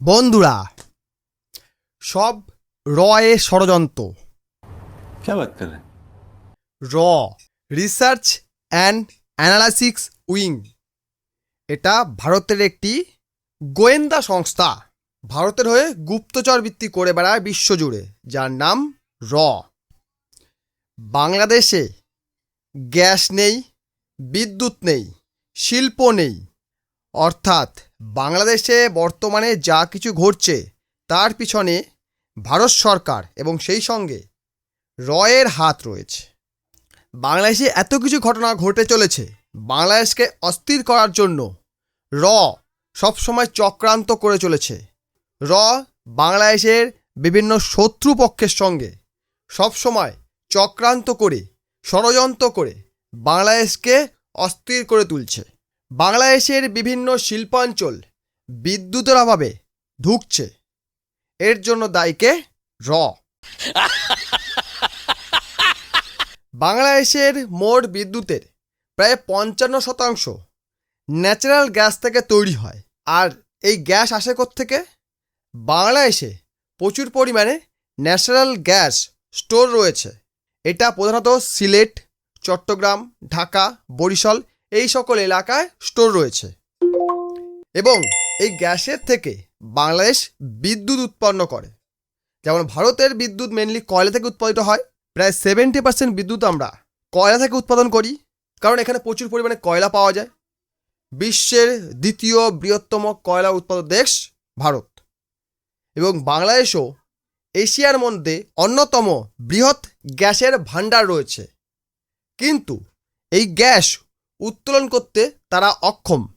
বন্ধুরা সব র এ ষড়যন্ত্র র? রিসার্চ অ্যান্ড অ্যানালাইসিক্স উইং এটা ভারতের একটি গোয়েন্দা সংস্থা। ভারতের হয়ে গুপ্তচর ভিত্তি করে বেড়ায় বিশ্বজুড়ে যার নাম র। বাংলাদেশে গ্যাস নেই বিদ্যুৎ নেই শিল্প নেই অর্থাৎ বাংলাদেশে বর্তমানে যা কিছু ঘটছে, তার পিছনে ভারত সরকার এবং সেই সঙ্গে রয়ের হাত রয়েছে। বাংলাদেশে এত কিছু ঘটনা ঘটে চলেছে, বাংলাদেশকে অস্থির করার জন্য র সবসময় চক্রান্ত করে চলেছে। র বাংলাদেশের বিভিন্ন শত্রুপক্ষের সঙ্গে সবসময় চক্রান্ত করে, ষড়যন্ত্র করে বাংলাদেশকে অস্থির করে তুলছে। বাংলাদেশের বিভিন্ন শিল্পাঞ্চল বিদ্যুতের অভাবে ঢুকছে এর জন্য দায়ীকে র। বাংলাদেশের মোট বিদ্যুতের প্রায় পঞ্চান্ন শতাংশ ন্যাচারাল গ্যাস থেকে তৈরি হয়। আর এই গ্যাস আসে থেকে বাংলাদেশে প্রচুর পরিমাণে ন্যাচারাল গ্যাস স্টোর রয়েছে। এটা প্রধানত সিলেট, চট্টগ্রাম, ঢাকা, বরিশাল এই সকল এলাকায় স্টোর রয়েছে। এবং এই গ্যাসের থেকে বাংলাদেশ বিদ্যুৎ উৎপন্ন করে। যেমন ভারতের বিদ্যুৎ মেনলি কয়লা থেকে উৎপাদিত হয়, প্রায় সেভেন্টি পার্সেন্ট বিদ্যুৎ আমরা কয়লা থেকে উৎপাদন করি, কারণ এখানে প্রচুর পরিমাণে কয়লা পাওয়া যায়। বিশ্বের দ্বিতীয় বৃহত্তম কয়লা উৎপাদক দেশ ভারত। এবং বাংলাদেশও এশিয়ার মধ্যে অন্যতম বৃহৎ গ্যাসের ভাণ্ডার রয়েছে। কিন্তু এই গ্যাস উত্তোলন করতে তারা অক্ষম।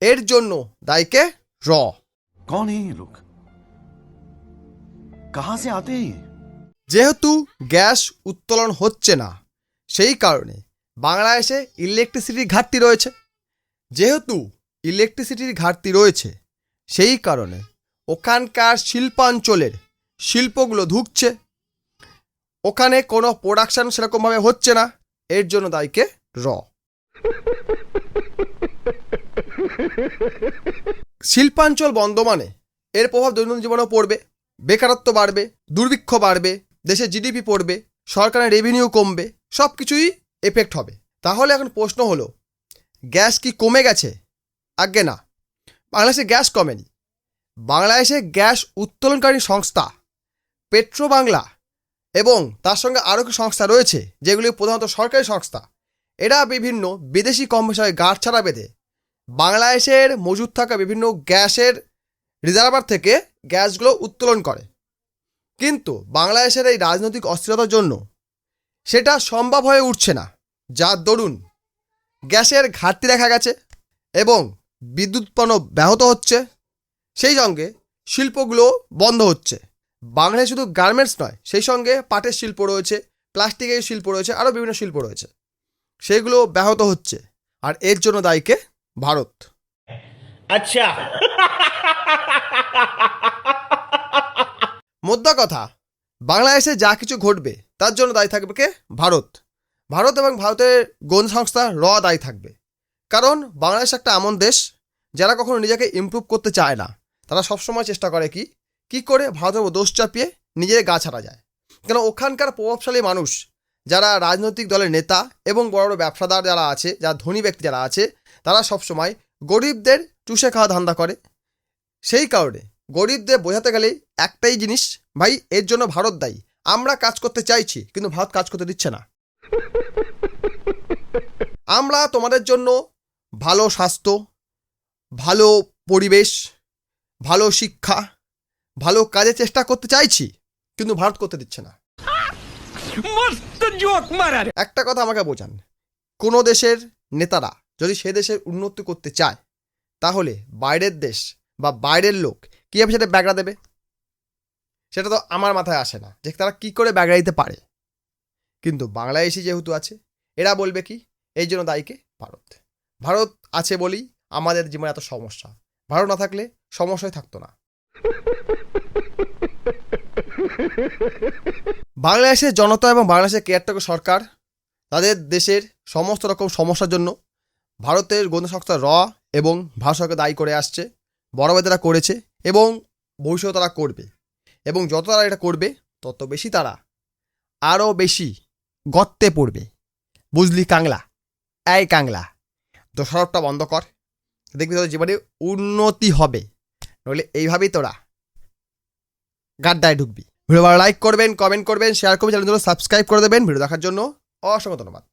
এর জন্য দায়কে র। কন লোক আতে যেহেতু গ্যাস উত্তোলন হচ্ছে না সেই কারণে বাংলাদেশে ইলেকট্রিসিটির ঘাটতি রয়েছে। যেহেতু ইলেকট্রিসিটির ঘাটতি রয়েছে সেই কারণে ওখানকার শিল্পাঞ্চলের শিল্পগুলো ধুকছে। ওখানে কোনো প্রোডাকশান সেরকমভাবে হচ্ছে না এর জন্য দায়কে র। শিল্পাঞ্চল বন্ধ মানে এর প্রভাব দৈনন্দিন জীবনেও পড়বে, বেকারত্ব বাড়বে, দুর্ভিক্ষ বাড়বে, দেশের জিডিপি পড়বে, সরকারের রেভিনিউ কমবে সব কিছুই এফেক্ট হবে। তাহলে এখন প্রশ্ন হলো, গ্যাস কি কমে গেছে? আজ্ঞে না। বাংলাদেশে গ্যাস কমেনি। বাংলাদেশে গ্যাস উত্তোলনকারী সংস্থা পেট্রো বাংলা এবং তার সঙ্গে আরও কিছু সংস্থা রয়েছে, যেগুলি প্রধানত সরকারি সংস্থা এরা বিভিন্ন বিদেশি কোম্পানির সঙ্গে গাঁট ছাড়া বেঁধে বাংলাদেশের মজুদ থাকা বিভিন্ন গ্যাসের রিজার্ভার থেকে গ্যাসগুলো উত্তোলন করে। কিন্তু বাংলাদেশের এই রাজনৈতিক অস্থিরতার জন্য সেটা সম্ভব হয়ে উঠছে না। যার দরুন গ্যাসের ঘাটতি দেখা গেছে এবং বিদ্যুৎ উৎপন্ন ব্যাহত হচ্ছে। সেই সঙ্গে শিল্পগুলো বন্ধ হচ্ছে। বাংলাদেশে শুধু গার্মেন্টস নয়, সেই সঙ্গে পাটের শিল্প রয়েছে, প্লাস্টিকের শিল্প রয়েছে, আরও বিভিন্ন শিল্প রয়েছে। সেগুলো ব্যাহত হচ্ছে। আর এর জন্য দায়ীকে ভারত। আচ্ছা। মোদ্দা কথা বাংলাদেশে যা কিছু ঘটবে তার জন্য দায়ী থাকবে কে? ভারত। ভারত এবং ভারতের গোন সংস্থা র দায়ী থাকবে। কারণ বাংলাদেশ একটা এমন দেশ যারা কখনো নিজেকে ইম্প্রুভ করতে চায় না। তারা সবসময় চেষ্টা করে কি? কি করে ভারতের দোষ চাপিয়ে নিজের গা ছাড়া যায়। কেন? ওখানকার প্রভাবশালী মানুষ যারা রাজনৈতিক দলের নেতা এবং বড় বড় ব্যবসাদার যারা আছে, যারা ধনী ব্যক্তি যারা আছে, তারা সবসময় গরিবদের চুষে খাওয়া ধান্দা করে। সেই কারণে গরিবদের বোঝাতে গেলেই একটাই জিনিস, ভাই, এর জন্য ভারত দায়ী। আমরা কাজ করতে চাইছি, কিন্তু ভারত কাজ করতে দিচ্ছে না। আমরা তোমাদের জন্য ভালো স্বাস্থ্য, ভালো পরিবেশ, ভালো শিক্ষা, ভালো কাজের চেষ্টা করতে চাইছি, কিন্তু ভারত করতে দিচ্ছে না। একটা কথা আমাকে বোঝান, কোনো দেশের নেতারা যদি সে দেশের উন্নতি করতে চায়, তাহলে বাইরের দেশ বা বাইরের লোক কীভাবে সেটা ব্যাগড়া দেবে? সেটা তো আমার মাথায় আসে না, যে তারা কী করে ব্যাগড়া দিতে পারে। কিন্তু বাংলাদেশি যেহেতু আছে, এরা বলবে কি, এই জন্য দায়ীকে ভারত। ভারত আছে বলেই আমাদের জীবনে এত সমস্যা। ভারত না থাকলে সমস্যাই থাকতো না। বাংলাদেশের জনতা এবং বাংলাদেশের কেয়ারটেকার সরকার তাদের দেশের সমস্ত রকম সমস্যার জন্য ভারতের গোয়েন্দা সংস্থা র এবং ভারত সরকার দায়ী করে আসছে, বড় তারা করেছে এবং ভবিষ্যতে তারা করবে। এবং যত তারা এটা করবে, তত বেশি তারা আরও বেশি গর্তে পড়বে। বুঝলি কাংলা? এই কাংলা, দোষারোপটা বন্ধ কর। দেখবি তোদের জীবনে উন্নতি হবে। নইলে এইভাবেই তোরা গাড্ডায় ঢুকবি। ভিডিও লাইক করবেন কমেন্ট করবেন শেয়ার করবেন চ্যানেলগুলো সাবস্ক্রাইব করে দেবেন। ভিডিও দেখার জন্য অসংখ্য ধন্যবাদ।